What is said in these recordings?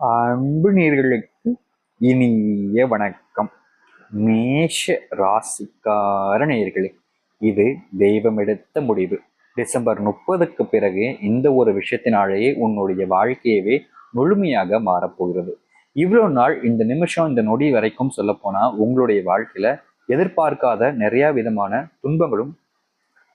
அன்பு நேர்களுக்கு இனிய வணக்கம். மேஷ ராசிக்கார நேர்களே இது தெய்வம் எடுத்த முடிவு. டிசம்பர் முப்பதுக்கு பிறகு இந்த ஒரு விஷயத்தினாலேயே உன்னுடைய வாழ்க்கையவே முழுமையாக மாறப்போகிறது இவ்வளோ நாள் இந்த நிமிஷம் இந்த நொடி வரைக்கும் சொல்லப்போனால் உங்களுடைய வாழ்க்கையில் எதிர்பார்க்காத நிறையா விதமான துன்பங்களும்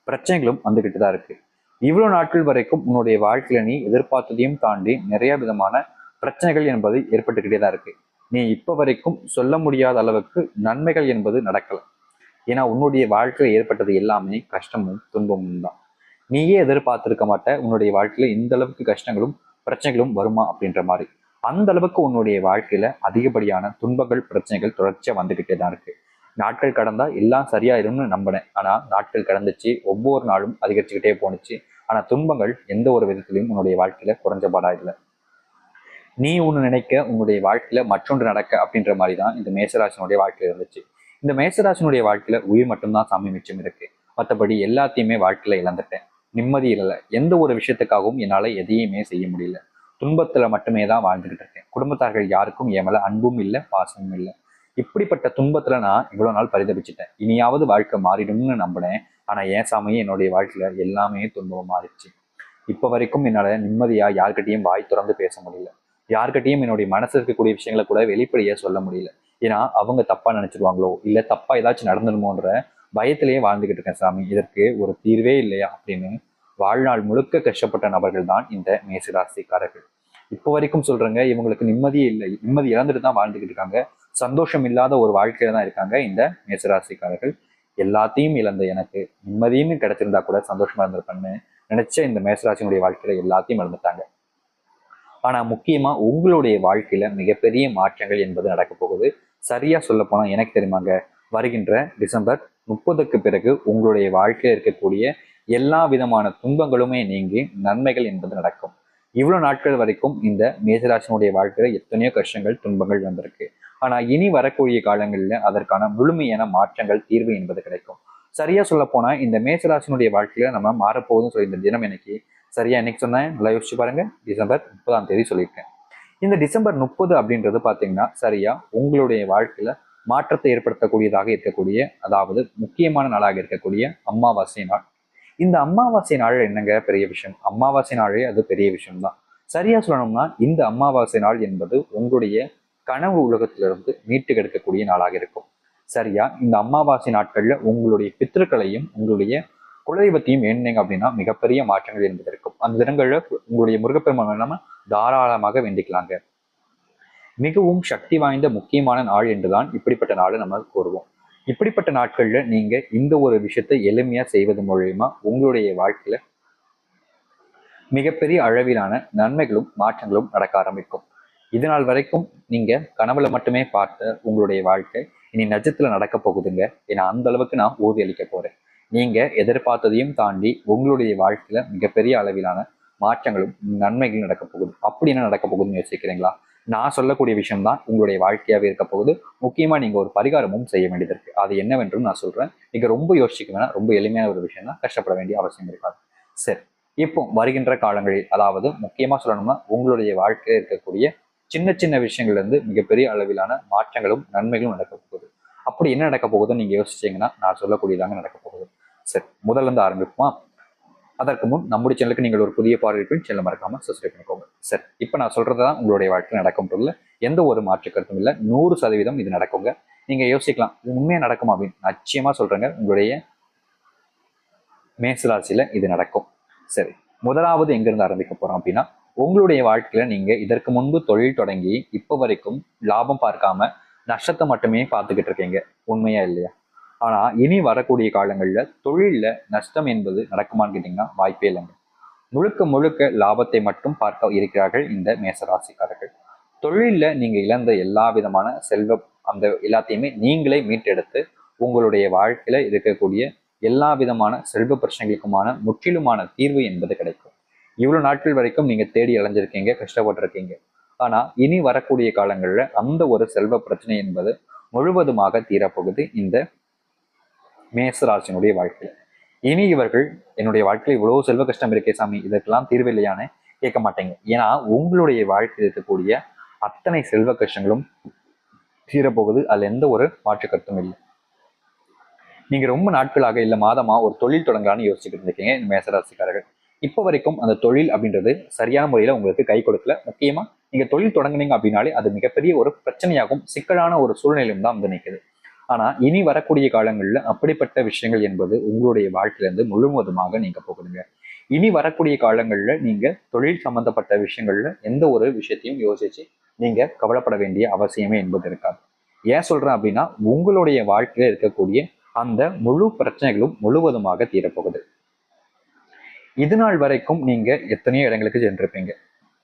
பிரச்சனைகளும் வந்துக்கிட்டு தான் இருக்குது இவ்வளோ நாட்கள் வரைக்கும் உன்னுடைய வாழ்க்கையில நீ எதிர்பார்த்ததையும் தாண்டி நிறையா விதமான பிரச்சனைகள் என்பது ஏற்பட்டுக்கிட்டே தான் இருக்கு. நீ இப்போ வரைக்கும் சொல்ல முடியாத அளவுக்கு நன்மைகள் என்பது நடக்கல. ஏன்னா உன்னுடைய வாழ்க்கையில் ஏற்பட்டது எல்லாமே கஷ்டமும் துன்பமும் தான். நீயே எதிர்பார்த்திருக்க மாட்ட உன்னுடைய வாழ்க்கையில இந்த அளவுக்கு கஷ்டங்களும் பிரச்சனைகளும் வருமா அப்படின்ற மாதிரி. அந்த அளவுக்கு உன்னுடைய வாழ்க்கையில அதிகப்படியான துன்பங்கள் பிரச்சனைகள் தொடர்ச்சியா வந்துகிட்டே தான் இருக்கு. நாட்கள் கடந்தா எல்லாம் சரியாயிரும்னு நம்பினேன். ஆனா நாட்கள் கடந்துச்சு ஒவ்வொரு நாளும் அதிகரிச்சுக்கிட்டே போணுச்சு. ஆனா துன்பங்கள் எந்த ஒரு விதத்திலையும் உன்னுடைய வாழ்க்கையில குறைஞ்சபாடா இல்லை. நீ ஒன்று நினைக்க உன்னுடைய வாழ்க்கையில் மற்றொன்று நடக்க அப்படின்ற மாதிரி தான் இந்த மேசராசனுடைய வாழ்க்கையில் இருந்துச்சு. இந்த மேசராசனுடைய வாழ்க்கையில் உயிர் மட்டும்தான் சாமி மிச்சம் இருக்கு. மற்றபடி எல்லாத்தையுமே வாழ்க்கையில் இழந்துட்டேன். நிம்மதி இல்லை எந்த ஒரு விஷயத்துக்காகவும் என்னால் எதையுமே செய்ய முடியல. துன்பத்தில் மட்டுமே தான் வாழ்ந்துகிட்டு இருக்கேன். குடும்பத்தார்கள் யாருக்கும் என் மேலே அன்பும் இல்லை பாசமும் இல்லை. இப்படிப்பட்ட துன்பத்தில் நான் இவ்வளோ நாள் பரிதபிச்சிட்டேன். இனியாவது வாழ்க்கை மாறிடும்னு நம்பினேன். ஆனால் ஏன் சாமியே என்னுடைய வாழ்க்கையில் எல்லாமே துன்பம் மாறிடுச்சு. இப்போ வரைக்கும் என்னால் நிம்மதியாக யார்கிட்டையும் வாய் திறந்து பேச முடியல. யார்கிட்டையும் என்னுடைய மனசு இருக்கக்கூடிய விஷயங்களை கூட வெளிப்படையே சொல்ல முடியல. ஏன்னா அவங்க தப்பா நினைச்சிருவாங்களோ இல்ல தப்பா ஏதாச்சும் நடந்துடுமோன்ற பயத்திலேயே வாழ்ந்துகிட்டு இருக்கேன் சாமி. இதற்கு ஒரு தீர்வே இல்லையா அப்படின்னு வாழ்நாள் முழுக்க கஷ்டப்பட்ட நபர்கள் தான் இந்த மேசராசிக்காரர்கள். இப்போ வரைக்கும் சொல்றேங்க இவங்களுக்கு நிம்மதியே இல்லை. நிம்மதி இழந்துட்டு தான் வாழ்ந்துகிட்டு இருக்காங்க. சந்தோஷம் இல்லாத ஒரு வாழ்க்கையில தான் இருக்காங்க இந்த மேசராசிக்காரர்கள். எல்லாத்தையும் இழந்த எனக்கு நிம்மதியும் கிடைச்சிருந்தா கூட சந்தோஷமா இருந்திருப்பேன்னு நினைச்ச இந்த மேசராசினுடைய வாழ்க்கையில எல்லாத்தையும் இழந்துட்டாங்க. ஆனா முக்கியமா உங்களுடைய வாழ்க்கையில மிகப்பெரிய மாற்றங்கள் என்பது நடக்க போகுது. சரியா சொல்ல போனா எனக்கு தெரியுமாங்க? வருகின்ற டிசம்பர் முப்பதுக்கு பிறகு உங்களுடைய வாழ்க்கையில இருக்கக்கூடிய எல்லா விதமான துன்பங்களுமே நீங்கி நன்மைகள் என்பது நடக்கும். இவ்வளோ நாட்கள் வரைக்கும் இந்த மேசராசனுடைய வாழ்க்கையில எத்தனையோ கஷ்டங்கள் துன்பங்கள் வந்திருக்கு. ஆனா இனி வரக்கூடிய காலங்களில் அதற்கான முழுமையான மாற்றங்கள் தீர்வு என்பது கிடைக்கும். சரியா சொல்ல போனா இந்த மேசராசனுடைய வாழ்க்கையில நம்ம மாறப்போகுதுன்னு சொல்லி இந்த தினம் இன்னைக்கு சரியா என்னைக்கு சொன்னேன். நல்லா யோசிச்சு பாருங்க. டிசம்பர் முப்பதாம் தேதி சொல்லியிருக்கேன். இந்த டிசம்பர் முப்பது அப்படின்றது பார்த்தீங்கன்னா சரியா உங்களுடைய வாழ்க்கையில மாற்றத்தை ஏற்படுத்தக்கூடியதாக இருக்கக்கூடிய அதாவது முக்கியமான நாளாக இருக்கக்கூடிய அமாவாசை நாள். இந்த அமாவாசை நாள் என்னங்க? பெரிய விஷயம். அமாவாசை நாளே அது பெரிய விஷயம்தான். சரியா சொல்லணும்னா இந்த அமாவாசை நாள் என்பது உங்களுடைய கனவு உலகத்திலிருந்து மீட்டு கெடுக்கக்கூடிய நாளாக இருக்கும். சரியா? இந்த அமாவாசை நாட்கள்ல உங்களுடைய பித்திருக்களையும் உங்களுடைய குலதெய்வத்தையும் என்னங்க அப்படின்னா மிகப்பெரிய மாற்றங்கள் என்பதற்கும் அந்த தினங்களில் உங்களுடைய முருகப்பெருமான் நம்ம தாராளமாக வேண்டிக்கலாங்க. மிகவும் சக்தி வாய்ந்த முக்கியமான நாள் என்றுதான் இப்படிப்பட்ட நாளை நம்ம கூறுவோம். இப்படிப்பட்ட நாட்கள்ல நீங்க இந்த ஒரு விஷயத்தை எளிமையா செய்வது மூலயமா உங்களுடைய வாழ்க்கையில மிகப்பெரிய அளவிலான நன்மைகளும் மாற்றங்களும் நடக்க ஆரம்பிக்கும். இது நாள் வரைக்கும் நீங்க கனவுல மட்டுமே பார்த்த உங்களுடைய வாழ்க்கை இனி நஜத்துல நடக்க போகுதுங்க. ஏன்னா அந்த அளவுக்கு நான் ஊதியளிக்க போறேன். நீங்கள் எதிர்பார்த்ததையும் தாண்டி உங்களுடைய வாழ்க்கையில் மிகப்பெரிய அளவிலான மாற்றங்களும் நன்மைகளும் நடக்க போகுது. அப்படி என்ன நடக்க போகுதுன்னு யோசிக்கிறீங்களா? நான் சொல்லக்கூடிய விஷயம் தான் உங்களுடைய வாழ்க்கையாகவே இருக்க போகுது. முக்கியமாக நீங்கள் ஒரு பரிகாரமும் செய்ய வேண்டியது இருக்குது அது என்னவென்றும் நான் சொல்கிறேன் நீங்கள் ரொம்ப யோசிக்க வேணாம். ரொம்ப எளிமையான ஒரு விஷயம் தான். கஷ்டப்பட வேண்டிய அவசியம் இருக்காது. சரி. இப்போ வருகின்ற காலங்களில் அதாவது முக்கியமாக சொல்லணும்னா உங்களுடைய வாழ்க்கையில் இருக்கக்கூடிய சின்ன சின்ன விஷயங்கள்லேருந்து மிகப்பெரிய அளவிலான மாற்றங்களும் நன்மைகளும் நடக்க போகுது. அப்படி என்ன நடக்க போகுதுன்னு நீங்க யோசிச்சீங்கன்னா நான் சொல்லக்கூடியதாங்க நடக்க போகுது. சரி முதல்ல இருந்து ஆரம்பிப்போமா? அதற்கு முன் நம்முடைய சேனலுக்கு நீங்கள் ஒரு புதிய பார்வையில் சேனல் மறக்காம சப்ஸ்கிரைப் பண்ணிக்கோங்க. சரி இப்போ நான் சொல்றது தான் உங்களுடைய வாழ்க்கையில் நடக்கும் எந்த ஒரு மாற்று கருத்தும் இல்லை. நூறு சதவீதம் இது நடக்குங்க. நீங்க யோசிக்கலாம் இது உண்மையா நடக்குமா அப்படின்னு. நிச்சயமா சொல்றேங்க உங்களுடைய மேசராசியில இது நடக்கும். சரி முதலாவது எங்கிருந்து ஆரம்பிக்க போறோம் அப்படின்னா உங்களுடைய வாழ்க்கையில நீங்க இதற்கு முன்பு தொழில் தொடங்கி இப்போ வரைக்கும் லாபம் பார்க்காம நஷ்டத்தை மட்டுமே பார்த்துக்கிட்டு இருக்கீங்க. உண்மையா இல்லையா? ஆனா இனி வரக்கூடிய காலங்கள்ல தொழிலில் நஷ்டம் என்பது நடக்குமான்னு கேட்டீங்கன்னா வாய்ப்பே இல்லைங்க. முழுக்க முழுக்க லாபத்தை மட்டும் பார்க்க இருக்கிறார்கள் இந்த மேசராசிக்காரர்கள். தொழில்ல நீங்க இழந்த எல்லா விதமான செல்வ அந்த எல்லாத்தையுமே நீங்களே மீட்டெடுத்து உங்களுடைய வாழ்க்கையில இருக்கக்கூடிய எல்லா விதமான செல்வ பிரச்சனைகளுக்குமான முற்றிலுமான தீர்வு என்பது கிடைக்கும். இவ்வளவு நாட்கள் வரைக்கும் நீங்க தேடி அலைஞ்சிருக்கீங்க கஷ்டப்பட்டிருக்கீங்க. ஆனா இனி வரக்கூடிய காலங்கள்ல அந்த ஒரு செல்வ பிரச்சனை என்பது முழுவதுமாக தீரப்போகுது இந்த மேசராசினுடைய வாழ்க்கையில இனி இவர்கள் என்னுடைய வாழ்க்கையில் இவ்வளவு செல்வ கஷ்டம் இருக்கே சாமி இதற்கெல்லாம் தீர்வு இல்லையான்னு கேட்க மாட்டேங்க. ஏன்னா உங்களுடைய வாழ்க்கையில் இருக்கக்கூடிய அத்தனை செல்வ கஷ்டங்களும் தீரப்போகுது. அதுல எந்த ஒரு மாற்று கருத்தும் இல்லை. நீங்க ரொம்ப நாட்களாக இல்ல மாதமா ஒரு தொழில் தொடங்கலான்னு யோசிச்சுட்டு இருந்திருக்கீங்க இந்த மேசராசிக்காரர்கள். இப்போ வரைக்கும் அந்த தொழில் அப்படின்றது சரியான முறையில் உங்களுக்கு கை கொடுக்கல. முக்கியமாக நீங்கள் தொழில் தொடங்குனீங்க அப்படின்னாலே அது மிகப்பெரிய ஒரு பிரச்சனையாகும் சிக்கலான ஒரு சூழ்நிலையும் தான் வந்து நிற்குது ஆனால் இனி வரக்கூடிய காலங்களில் அப்படிப்பட்ட விஷயங்கள் என்பது உங்களுடைய வாழ்க்கையிலேருந்து முழுவதுமாக நீங்கள் போகுதுங்க. இனி வரக்கூடிய காலங்களில் நீங்கள் தொழில் சம்பந்தப்பட்ட விஷயங்களில் எந்த ஒரு விஷயத்தையும் யோசித்து நீங்கள் கவலைப்பட வேண்டிய அவசியமே என்பது இருக்காது. ஏன் சொல்கிறேன் அப்படின்னா உங்களுடைய வாழ்க்கையில் இருக்கக்கூடிய அந்த முழு பிரச்சனைகளும் முழுவதுமாக தீரப்போகுது. இது நாள் வரைக்கும் நீங்கள் எத்தனையோ இடங்களுக்கு சென்றிருப்பீங்க.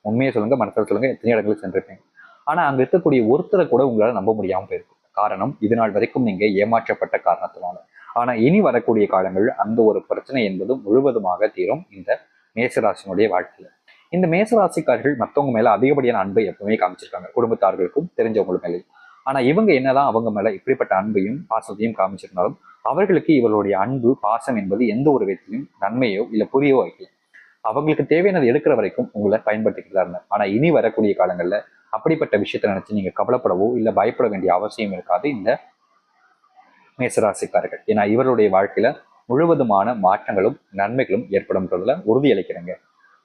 உண்மையை சொல்லுங்க மனசில் சொல்லுங்க எத்தனையோ இடங்களுக்கு சென்றிருப்பீங்க. ஆனால் அங்கே இருக்கக்கூடிய ஒருத்தரை கூட உங்களால் நம்ப முடியாமல் போயிருக்கும் காரணம் இது நாள் வரைக்கும் நீங்கள் ஏமாற்றப்பட்ட காரணத்தினால. ஆனால் இனி வரக்கூடிய காலங்கள் அந்த ஒரு பிரச்சனை என்பது முழுவதுமாக தீரும் இந்த மேசராசினுடைய வாழ்க்கையில். இந்த மேசராசிக்காரர்கள் மற்றவங்க மேல அதிகப்படியான அன்பை எப்பவுமே காமிச்சிருக்காங்க. குடும்பத்தார்களுக்கும் தெரிஞ்சவங்களுக்கு மேலே ஆனா இவங்க என்னதான் அவங்க மேல இப்படிப்பட்ட அன்பையும் பாசத்தையும் காமிச்சிருந்தாலும் அவர்களுக்கு இவர்களுடைய அன்பு பாசம் என்பது எந்த ஒரு விதத்திலும் நன்மையோ இல்ல புரியவோ வைக்கல அவங்களுக்கு தேவையானது எடுக்கிற வரைக்கும் உங்களை பயன்படுத்திக்கிட்டு இருந்தாங்க ஆனா இனி வரக்கூடிய காலங்கள்ல அப்படிப்பட்ட விஷயத்த நினைச்சு நீங்க கவலைப்படவோ இல்ல பயப்பட வேண்டிய அவசியம் இருக்காது இந்த மேசராசிக்காரர்கள். ஏன்னா இவருடைய வாழ்க்கையில முழுவதுமான மாற்றங்களும் நன்மைகளும் ஏற்படும்ன்றதுல உறுதியளிக்கிறேங்க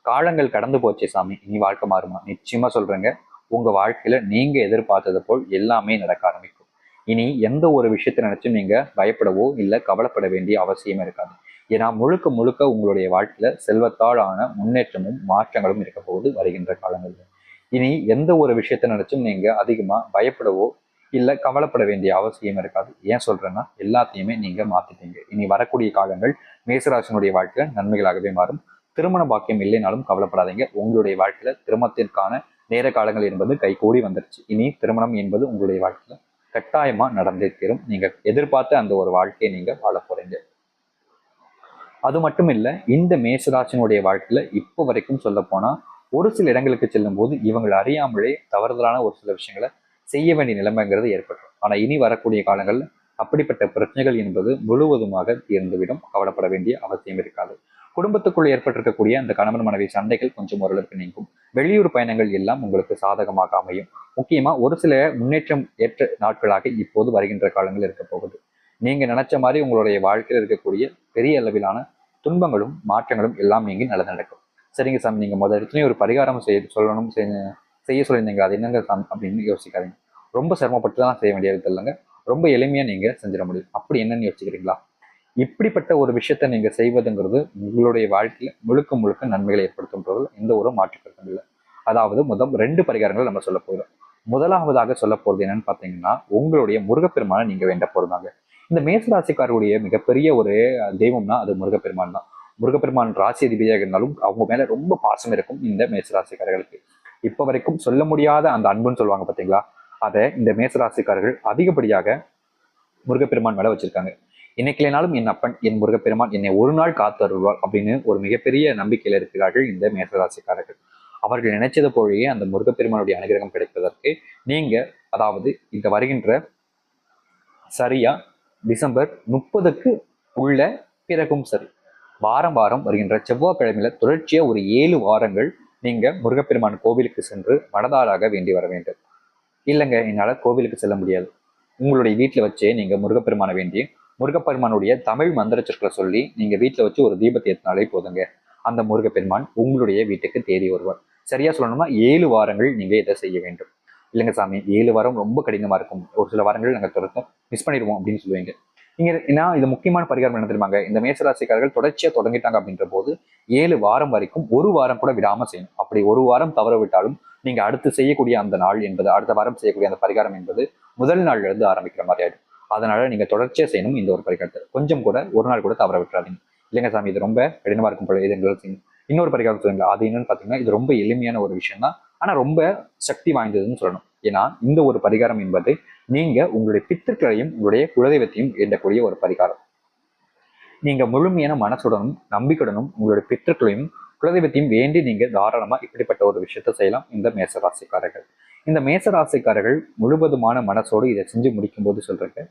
காலங்கள் கடந்து போச்சே சாமி. இனி வாழ்க்கை மாறுமா? நிச்சயமா சொல்றேங்க. உங்க வாழ்க்கையில நீங்க எதிர்பார்த்தது போல் எல்லாமே நடக்க ஆரம்பிக்கும். இனி எந்த ஒரு விஷயத்தை நினைச்சும் நீங்க பயப்படவோ இல்லை கவலைப்பட வேண்டிய அவசியமே இருக்காது. ஏன்னா முழுக்க முழுக்க உங்களுடைய வாழ்க்கையில செல்வத்தால் ஆன முன்னேற்றமும் மாற்றங்களும் இருக்க போது வருகின்ற காலங்களில். இனி எந்த ஒரு விஷயத்தை நினைச்சும் நீங்க அதிகமா பயப்படவோ இல்ல கவலைப்பட வேண்டிய அவசியம் இருக்காது. ஏன் சொல்றேன்னா எல்லாத்தையுமே நீங்க மாத்திட்டீங்க இனி வரக்கூடிய காலங்கள் மேசராசனுடைய வாழ்க்கையில நன்மைகளாகவே மாறும். திருமண பாக்கியம் இல்லைனாலும் கவலைப்படாதீங்க. உங்களுடைய வாழ்க்கையில திருமணத்திற்கான நேர காலங்கள் என்பது கைகூடி வந்துருச்சு. இனி திருமணம் என்பது உங்களுடைய வாழ்க்கையில கட்டாயமா நடந்தே தீரும். நீங்க எதிர்பார்த்த அந்த ஒரு வாழ்க்கையை நீங்க வாழ போறீங்க. அது மட்டும் இல்ல இந்த மேசராசினுடைய வாழ்க்கையில இப்போ வரைக்கும் சொல்ல போனா ஒரு சில இடங்களுக்கு செல்லும் போது இவங்களை அறியாமலே தவறுதலான ஒரு சில விஷயங்களை செய்ய வேண்டிய நிலைமைங்கிறது ஏற்பட்டுரும். ஆனா இனி வரக்கூடிய காலங்கள்ல அப்படிப்பட்ட பிரச்சனைகள் என்பது முழுவதுமாக தீர்ந்துவிடும். கவலைப்பட வேண்டிய அவசியம் இருக்காது. குடும்பத்துக்குள் ஏற்பட்டிருக்கக்கூடிய அந்த கணவன் மனைவி சண்டைகள் கொஞ்சம் ஓரளவுக்கு நீங்கும். வெளியூர் பயணங்கள் எல்லாம் உங்களுக்கு சாதகமாக அமையும் முக்கியமா ஒரு சில முன்னேற்றம் ஏற்ற நாட்களாக இப்போது வருகின்ற காலங்கள் இருக்க போகுது. நீங்க நினைச்ச மாதிரி உங்களுடைய வாழ்க்கையில் இருக்கக்கூடிய பெரிய அளவிலான துன்பங்களும் மாற்றங்களும் எல்லாம் நீங்க நல்லது நடக்கும் சரிங்க சாமி நீங்க முதல் இடத்துலயும் ஒரு பரிகாரம் செய்ய சொல்லணும் செய்ய சொல்லியிருந்தீங்க. அது என்னங்க சாமி அப்படின்னு யோசிக்காதீங்க. ரொம்ப சிரமப்பட்டு தான் செய்ய வேண்டியது இல்லைங்க. ரொம்ப எளிமையா நீங்க செஞ்சிட முடியும். அப்படி என்னன்னு யோசிக்கிறீங்களா? இப்படிப்பட்ட ஒரு விஷயத்தை நீங்க செய்வதுங்கிறது உங்களுடைய வாழ்க்கையில முழுக்க முழுக்க நன்மைகளை ஏற்படுத்தும்ன்றது எந்த ஒரு மாற்றுக்கருத்தும் இல்லை. அதாவது முதல் ரெண்டு பரிகாரங்கள் நம்ம சொல்ல போகிறோம் முதலாவதாக சொல்ல போறது என்னன்னு பாத்தீங்கன்னா உங்களுடைய முருகப்பெருமானை நீங்க வேண்ட போறதாங்க இந்த மேசராசிக்காரருடைய மிகப்பெரிய ஒரு தெய்வம்னா அது முருகப்பெருமான் தான். முருகப்பெருமான் ராசி அதிபதியாக இருந்தாலும் அவங்க மேல ரொம்ப பாசம் இருக்கும் இந்த மேசராசிக்காரர்களுக்கு. இப்ப வரைக்கும் சொல்ல முடியாத அந்த அன்புன்னு சொல்லுவாங்க பாத்தீங்களா? அதை இந்த மேசராசிக்காரர்கள் அதிகப்படியாக முருகப்பெருமான் மேல வச்சிருக்காங்க. இன்னைக்கிலேனாலும் என் அப்பன் என் முருகப்பெருமான் என்னை ஒரு நாள் காத்து அருள்வார் அப்படின்னு ஒரு மிகப்பெரிய நம்பிக்கையில் இருக்கிறார்கள் இந்த மேசராசிக்காரர்கள் அவர்கள் நினைச்சது போலயே அந்த முருகப்பெருமானுடைய அனுகிரகம் கிடைப்பதற்கு நீங்க அதாவது இந்த வருகின்ற சரியா டிசம்பர் முப்பதுக்கு உள்ள பிறகும் சரி. வாரம் வாரம் வருகின்ற செவ்வாய்க்கிழமையில தொடர்ச்சியா ஒரு ஏழு வாரங்கள் நீங்க முருகப்பெருமான் கோவிலுக்கு சென்று மனதாராக வேண்டி வர வேண்டும். இல்லைங்க என்னால் கோவிலுக்கு செல்ல முடியாது. உங்களுடைய வீட்டில் வச்சே நீங்கள் முருகப்பெருமானை வேண்டி முருகப்பெருமானுடைய தமிழ் மந்திர சொற்களை சொல்லி நீங்க வீட்டில் வச்சு ஒரு தீபத்தை ஏற்றினாலே போதுங்க. அந்த முருகப்பெருமான் உங்களுடைய வீட்டுக்கு தேடி வருவார். சரியா சொல்லணும்னா ஏழு வாரங்கள் நீங்க இதை செய்ய வேண்டும். இல்லைங்க சாமி ஏழு வாரம் ரொம்ப கடினமா இருக்கும். ஒரு சில வாரங்கள் நாங்கள் தொடர்ந்து மிஸ் பண்ணிடுவோம் அப்படின்னு சொல்லுவீங்க. நீங்க ஏன்னா இது முக்கியமான பரிகாரம் என்ன தெரியுமாங்க? இந்த மேசராசிக்காரர்கள் தொடர்ச்சியா தொடங்கிட்டாங்க அப்படின்ற போது ஏழு வாரம் வரைக்கும் ஒரு வாரம் கூட விடாம செய்யணும். அப்படி ஒரு வாரம் தவற விட்டாலும் நீங்க அடுத்து செய்யக்கூடிய அந்த நாள் என்பது அடுத்த வாரம் செய்யக்கூடிய அந்த பரிகாரம் என்பது முதல் நாள்ல இருந்து ஆரம்பிக்கிற மாதிரி ஆயிடும். அதனால நீங்க தொடர்ச்சியா செய்யணும் இந்த ஒரு பரிகாரத்தை கொஞ்சம் கூட ஒரு நாள் கூட தவற விட்டுறாதீங்க. இல்லைங்க சாமி இது ரொம்ப கடினமா இருக்கும் போல. இது எங்களால் செய்யணும் இன்னொரு பரிகாரம் சொல்லுங்க அது என்னன்னு பாத்தீங்கன்னா இது ரொம்ப எளிமையான ஒரு விஷயம் தான் ஆனா ரொம்ப சக்தி வாய்ந்ததுன்னு சொல்லணும். ஏன்னா இந்த ஒரு பரிகாரம் என்பது நீங்க உங்களுடைய பித்திருக்களையும் உங்களுடைய குலதெய்வத்தையும் எண்ணக்கூடிய ஒரு பரிகாரம். நீங்க முழுமையான மனசுடனும் நம்பிக்கையுடனும் உங்களுடைய பித்திருக்களையும் குலதெய்வத்தையும் வேண்டி நீங்க தாராளமா இப்படிப்பட்ட ஒரு விஷயத்த செய்யலாம் இந்த மேசராசிக்காரர்கள். இந்த மேசராசிக்காரர்கள் முழுவதுமான மனசோடு இதை செஞ்சு முடிக்கும் போது சொல்றேங்க.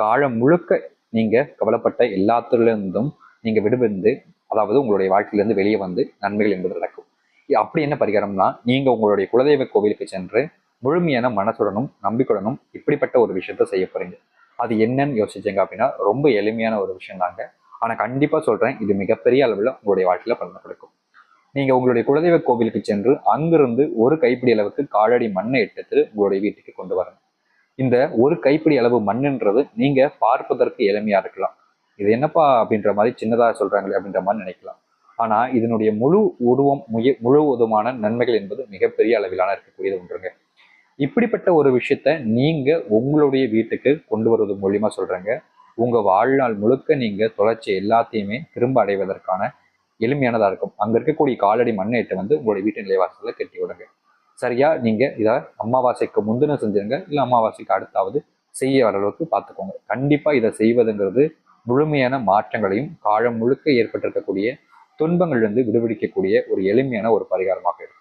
காலம் முழுக்க நீங்க கவலைப்பட்ட எல்லாத்திலிருந்தும் நீங்க விடுபந்து அதாவது உங்களுடைய வாழ்க்கையிலிருந்து வெளியே வந்து நன்மைகள் என்பது நடக்கும். அப்படி என்ன பரிகாரம்னா நீங்க உங்களுடைய குலதெய்வ கோவிலுக்கு சென்று முழுமையான மனசுடனும் நம்பிக்கையுடனும் இப்படிப்பட்ட ஒரு விஷயத்த செய்ய போறீங்க. அது என்னன்னு யோசிச்சீங்க அப்படின்னா ரொம்ப எளிமையான ஒரு விஷயம் தாங்க ஆனா கண்டிப்பா சொல்றேன் இது மிகப்பெரிய அளவில் உங்களுடைய வாழ்க்கையில பலனை கொடுக்கும். நீங்க உங்களுடைய குலதெய்வ கோவிலுக்கு சென்று அங்கிருந்து ஒரு கைப்பிடி அளவுக்கு காலடி மண்ணை எடுத்து உங்களுடைய வீட்டுக்கு கொண்டு வரணும். இந்த ஒரு கைப்பிடி அளவு மண்ணுன்றது நீங்க பார்ப்பதற்கு எளிமையா இருக்கலாம். இது என்னப்பா அப்படின்ற மாதிரி சின்னதாக சொல்றாங்களே அப்படின்ற மாதிரி நினைக்கலாம். ஆனா இதனுடைய முழு உருவம் முய முழுவதுமான நன்மைகள் என்பது மிகப்பெரிய அளவிலான இருக்கக்கூடியது ஒன்றுங்க. இப்படிப்பட்ட ஒரு விஷயத்த நீங்க உங்களுடைய வீட்டுக்கு கொண்டு வருவது மூலியமா சொல்கிறேங்க உங்க வாழ்நாள் முழுக்க நீங்க தொலைச்ச எல்லாத்தையுமே திரும்ப அடைவதற்கான எளிமையானதா இருக்கும். அங்க இருக்கக்கூடிய காலடி மண்ணேட்டை வந்து உங்களுடைய வீட்டு நிலைவாசலில் கட்டி விடுங்க. சரியா? நீங்க இதை அமாவாசைக்கு முந்தின செஞ்சிருங்க. இல்லை அமாவாசைக்கு அடுத்தாவது செய்ய வர அளவுக்கு பார்த்துக்கோங்க கண்டிப்பா இதை செய்வதுங்கிறது முழுமையான மாற்றங்களையும் காலம் முழுக்க ஏற்பட்டிருக்கக்கூடிய துன்பங்களிலிருந்து விடுவிக்கக்கூடிய ஒரு எளிமையான ஒரு பரிகாரமாக இருக்கும்.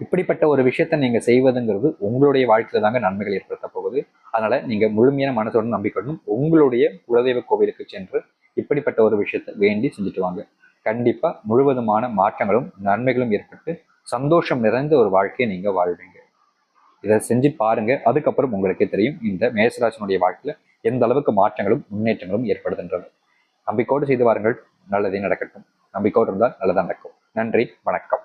இப்படிப்பட்ட ஒரு விஷயத்த நீங்க செய்வதுங்கிறது உங்களுடைய வாழ்க்கையில தாங்க நன்மைகள் ஏற்படுத்த போகுது. அதனால நீங்க முழுமையான மனசோட நம்பிக்கணும் உங்களுடைய குலதெய்வ கோவிலுக்கு சென்று இப்படிப்பட்ட ஒரு விஷயத்த வேண்டி செஞ்சுட்டு வாங்க. கண்டிப்பா முழுவதுமான மாற்றங்களும் நன்மைகளும் ஏற்பட்டு சந்தோஷம் நிறைந்த ஒரு வாழ்க்கையை நீங்க வாழ்வீங்க. இதை செஞ்சு பாருங்க. அதுக்கப்புறம் உங்களுக்கே தெரியும் இந்த மேசராசனுடைய வாழ்க்கையில எந்த அளவுக்கு மாற்றங்களும் முன்னேற்றங்களும் ஏற்படுகின்றது நம்பிக்கோடு செய்து வாருங்கள். நல்லதே நடக்கட்டும். நம்பிக்கோடு இருந்தால் நல்லதாக நடக்கும். நன்றி வணக்கம்.